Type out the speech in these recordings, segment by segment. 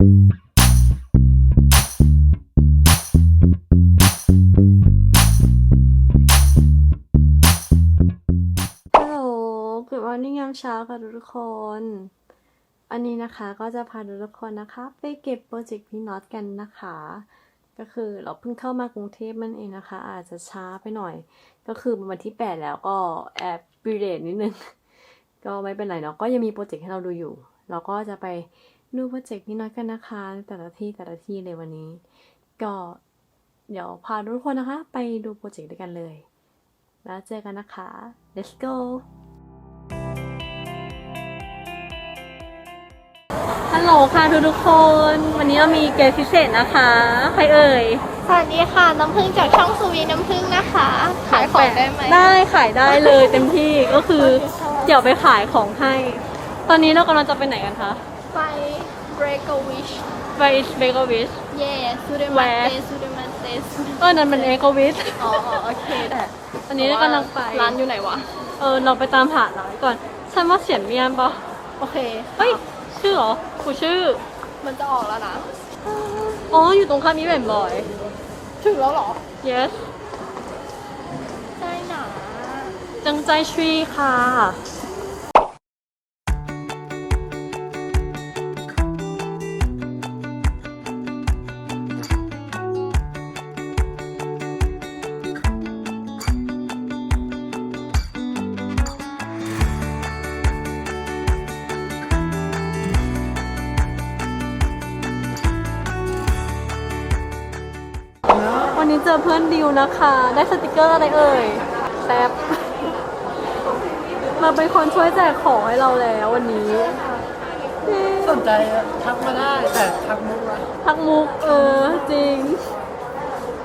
ฮัลโหลกุดวันนี้ยามเช้าค่ะทุกคน อันนี้นะคะก็จะพาทุกคนนะคะ ไปเก็บโปรเจกต์พี่น็อตกันนะคะ ก็คือเราเพิ่งเข้ามากรุงเทพมันเองนะคะ อาจจะช้าไปหน่อย ก็คือวันที่ 8 แล้วก็แอบปีเดนิดนึง ก็ไม่เป็นไรเนาะก็ยังมีโปรเจกต์ให้เราดูอยู่ เราก็จะไป ดูโปรเจกต์พี่น็อตกันนะคะ แต่ละที่แต่ละที่เลยวันนี้ ก็เดี๋ยวพาทุกคนนะคะ ไปดูโปรเจกต์ด้วยกันเลย แล้วเจอกันนะคะ let's go ฮัลโหลค่ะทุกทุกๆคน วันนี้เรามีเกสพิเศษนะคะ ใครเอ่ย สวัสดีค่ะ น้ำพึ่งจากช่องสุวีน้ำพึ่งนะคะ ขายของได้ไหมได้ขายได้เลยเต็มที่ก็คือเดี๋ยวไปขายของให้ ตอนนี้เรากำลังจะไปไหนกันคะ ไป Breakaway Where is b a k e r w i s h เย่สุดแหวมานเตสุดมันเตสุดเออนั่นมัน e c o w i s h อ๋อโอเคแต่ตอนนี้กำลังไป ร้านอยู่ไหนวะ เออ เราไปตามหาร้านก่อน ฉันว่าเสียนเมียนปะโอเค เฮ้ย ชื่อเหรอกูชื่อ มันจะออกแล้วนะ อ๋อ อยู่ตรงข้ามนี้บ่อย ถึงแล้วเหรอๆ yes ใช่หนาจังใจชวีค่ะ เจอเพื่อนดิวนะคะ ได้สติกเกอร์อะไรเอ่ยแซบมาเป็นคนช่วยแจกของให้เราแล้ววันนี้สนใจอะทักมาได้แต่ทักมุกอะทักมุกเออจริง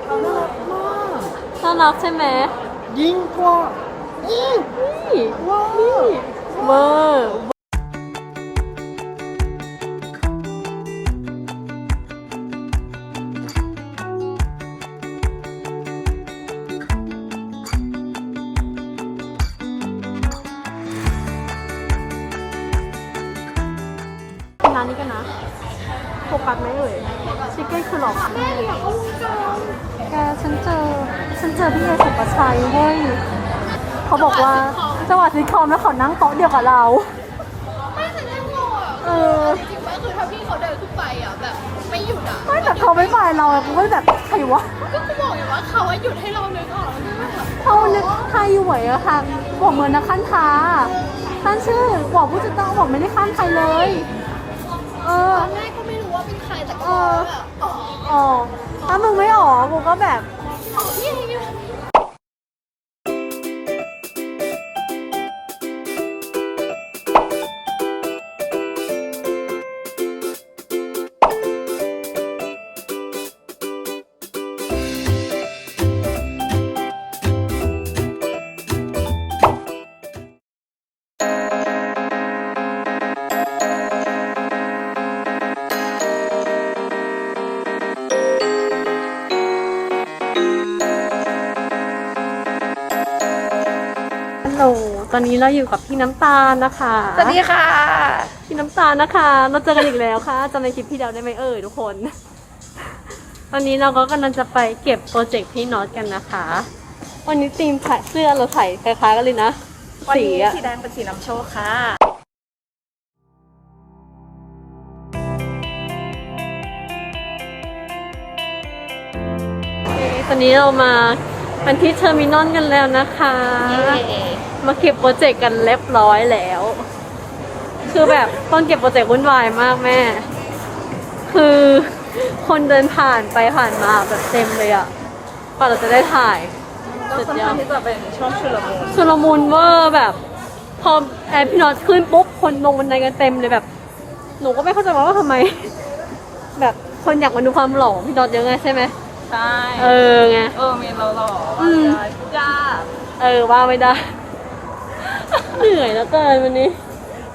น่ารักมากน่ารักใช่ไหมยิ่งกว่านี่นี่ว้าวนี่เวอร์านนี้กันนะโฟกัสไหมเอ่ยชิคเก้นคือหรอแม่อยากเอาวงจรแกฉันเจอ ฉันเจอพี่เอสุปชัยเว้ยเขาบอกว่าจังหวัดซิทคอมแล้วขอนั่งโต๊ะเดียวกับเราไม่ฉันยังงงอะเออจริงๆว่าคือถ้าพี่เขาเดินขึ้นไปอะแบบไม่หยุดอะไม่แต่เขาไม่ไปเราอะกูก็แบบใครวะก็กูบอกอยู่ว่าเขาว่าหยุดให้เรานึกออกแล้วนะแบบเขานึกไทยอยู่ไหวอะค่ะบอกเหมือนนะขั้นท้าขั้นชื่อบอกผู้จัดการบอกไม่ได้ขั้นใครเลย เออ ตอนแรกก็ไม่รู้ว่าเป็นใครแต่ก็บอกว่าแบบอ๋อ อ๋อ ถ้ามึงไม่ออกกูก็แบบ อนนี้เราอยู่กับพี่น้ำตาลนะคะ สวัสดีค่ะ พี่น้ำตาลนะคะ เราเจอกันอีกแล้วค่ะจำในคลิปที่แล้วได้ไหมเอ่ยทุกคน ตอนนี้เราก็กำลังจะไปเก็บโปรเจกต์พี่น็อตกันนะคะ วันนี้ธีมใส่เสื้อเราใส่คล้ายๆกันเลยนะ วันสีนี้อะ สีแดงเป็นสีน้ำโชคค่ะ ตอนนี้เรามากันที่เทอร์มินอลกันแล้วนะคะ มาเก็บโปรเจกต์กันเรียบร้อยแล้ว คือแบบต้นเก็บโปรเจกต์วุ่นวายมากแม่ คือคนเดินผ่านไปผ่านมาแบบเต็มเลยอะกว่าเราจะได้ถ่าย ก็ค่อนข้างที่จะเป็นช่วงชุลมุนชุลมุนเวอร์แบบ พอแอร์พี่น็อตขึ้นปุ๊บคนลงบันไดกันเต็มเลยแบบ หนูก็ไม่เข้าใจว่าทำไม แบบคนอยากมาดูความหล่อพี่น็อตเยอะไงใช่ไหมใช่ เออไง เออมีเราหล่ออืม จ้า เออว่าไม่ได้ เหนื่อยแล้วเกินวันนี้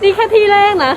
นี่แค่ที่แรกนะ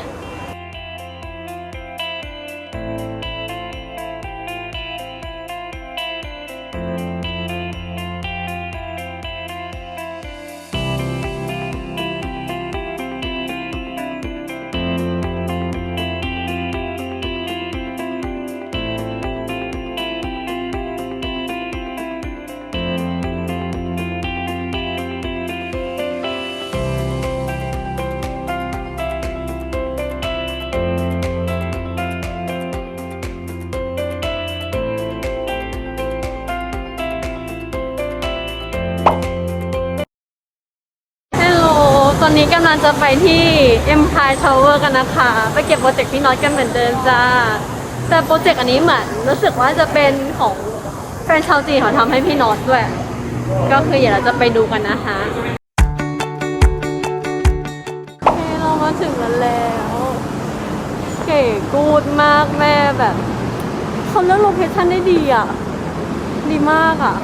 นี้กำลังจะไปที่ Empire Tower กันนะคะ ไปเก็บโปรเจกต์พี่น็อตกันเหมือนเดิมจ้า แต่โปรเจกต์อันนี้เหมือนรู้สึกว่าจะเป็นของแฟนชาวจีนเขาทำให้พี่น็อตด้วย ก็คือเดี๋ยวเราจะไปดูกันนะคะโอเคเรามาถึงแล้วเก๋กูดมากแม่แบบเขาเลือกโลเคชั่นได้ดีอะ ดีมากอะ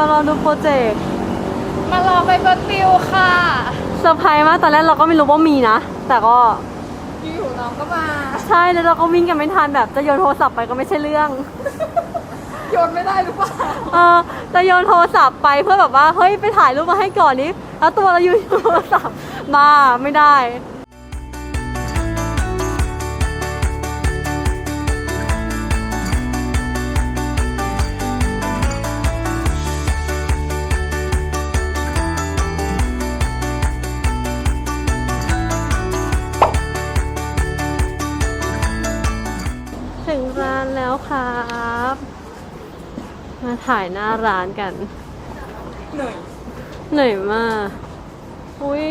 มีหนึ่งคนมารอดูโปรเจกต์มารอไปเบิร์ดบิวค่ะเซอร์ไพรส์มากตอนแรกเราก็ไม่รู้ว่ามีนะ แต่ก็อยู่ๆน้องก็มา ใช่แล้วเราก็วิ่งกันไม่ทันแบบจะโยนโทรศัพท์ไปก็ไม่ใช่เรื่อง โยนไม่ได้หรือเปล่าเออจะโยนโทรศัพท์ไปเพื่อแบบว่าเฮ้ยไปถ่ายรูปมาให้ก่อนนี้แล้วตัวเราอยู่โทรศัพท์มาไม่ได้ นแล้วครับ มาถ่ายหน้าร้านกัน เหนื่อยเหนื่อยมาก อุ้ย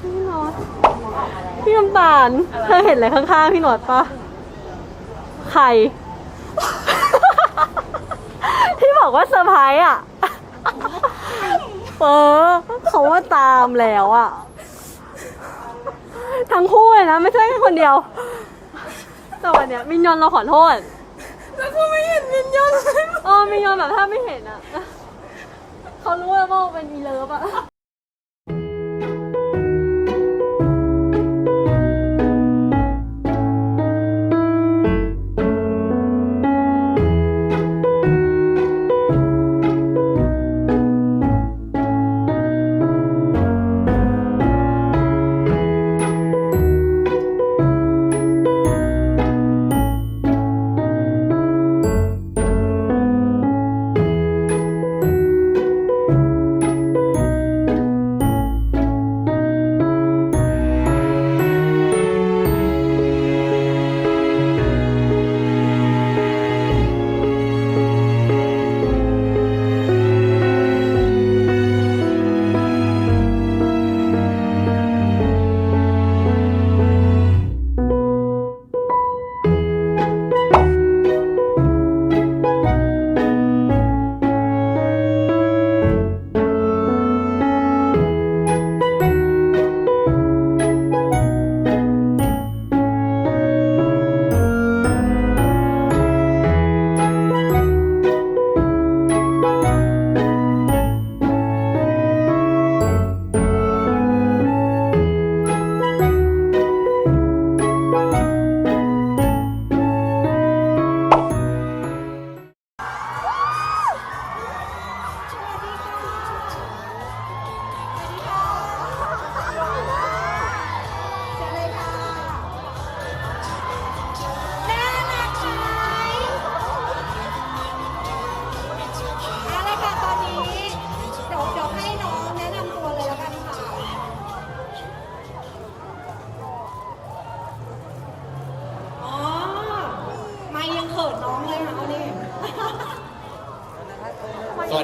พี่หนอดพี่น้ำตาลเธอเห็นอะไรข้างๆ พี่หนอดปะใครที่บอกว่าเซอร์ไพรส์อะ เออเขาว่าตามแล้วอะ ทั้งคู่เลยนะ ไม่ใช่แค่คนเดียว แต่วันเนี้ยมินยอนเราขอโทษ แล้วก็ไม่เห็นมินยอนเลย เออมินยอนแบบถ้าไม่เห็นอะ เขารู้ว่าโมเป็นอีเลิฟอะ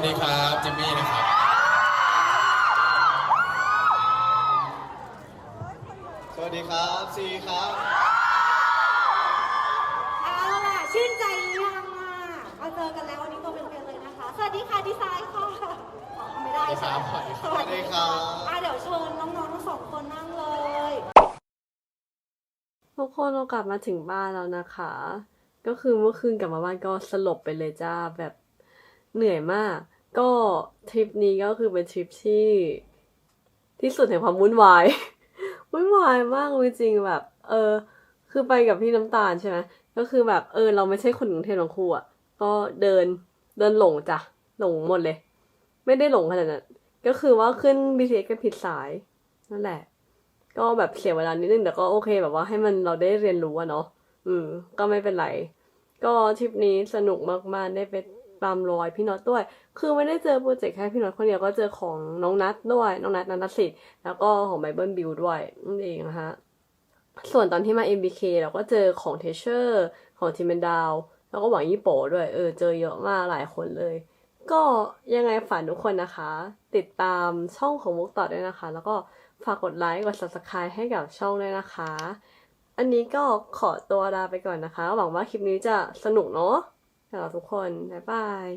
วัสดีครับจิมมี่นะครับ สวัสดีครับซีครับ เอาล่ะชื่นใจหรือยังอะมาเจอกันแล้ววันนี้ตัวเป็นๆเลยนะคะ สวัสดีค่ะดีไซน์ค่ะอ๋อไม่ได้ใช่ไหมสวัสดีครับสวัสดีค่ะสวัสดีครับอะเดี๋ยวเชิญน้องๆทั้งสองคนนั่งเลย ทุกคนเรากลับมาถึงบ้านแล้วนะคะ ก็คือเมื่อคืนกลับมาบ้านก็สลบไปเลยจ้าแบบ เหนื่อยมาก ก็ทริปนี้ก็คือเป็นทริปที่ที่สุดแห่งความวุ่นวาย วุ่นวายมากจริงๆแบบ เออ คือไปกับพี่น้ำตาลใช่ไหมก็คือแบบเออ เราไม่ใช่คนกรุงเทพทั้งคู่อะก็เดินเดินหลงจ้ะหลงหมดเลย ไม่ได้หลงขนาดนั้นก็คือว่าขึ้น BTS กันผิดสายนั่นแหละ ก็แบบเสียเวลานิดนึงแต่ก็โอเค แบบว่าให้มันเราได้เรียนรู้อะเนาะอืม ก็ไม่เป็นไร ก็ทริปนี้สนุกมากๆได้ไป ตามรอยพี่น็อตด้วย คือไม่ได้เจอโปรเจกต์แค่พี่น็อตคนเดียวก็เจอของน้องนัทด้วยน้องนัทนันทสิทธิ์แล้วก็ของไบเบิลบิวด้วยนั่นเองนะคะส่วนตอนที่มา MBK เราก็เจอของเทเชอร์ของทีมเมนดาวแล้วก็หวังยี่โปด้วย เออ เจอเยอะมากหลายคนเลย ก็ยังไงฝากทุกคนนะคะ ติดตามช่องของมุกต่อด้วยนะคะ แล้วก็ฝากกดไลค์ กด subscribe ให้กับช่องด้วยนะคะ อันนี้ก็ขอตัวลาไปก่อนนะคะ หวังว่าคลิปนี้จะสนุกเนาะ สำหรับทุกคน บ๊ายบาย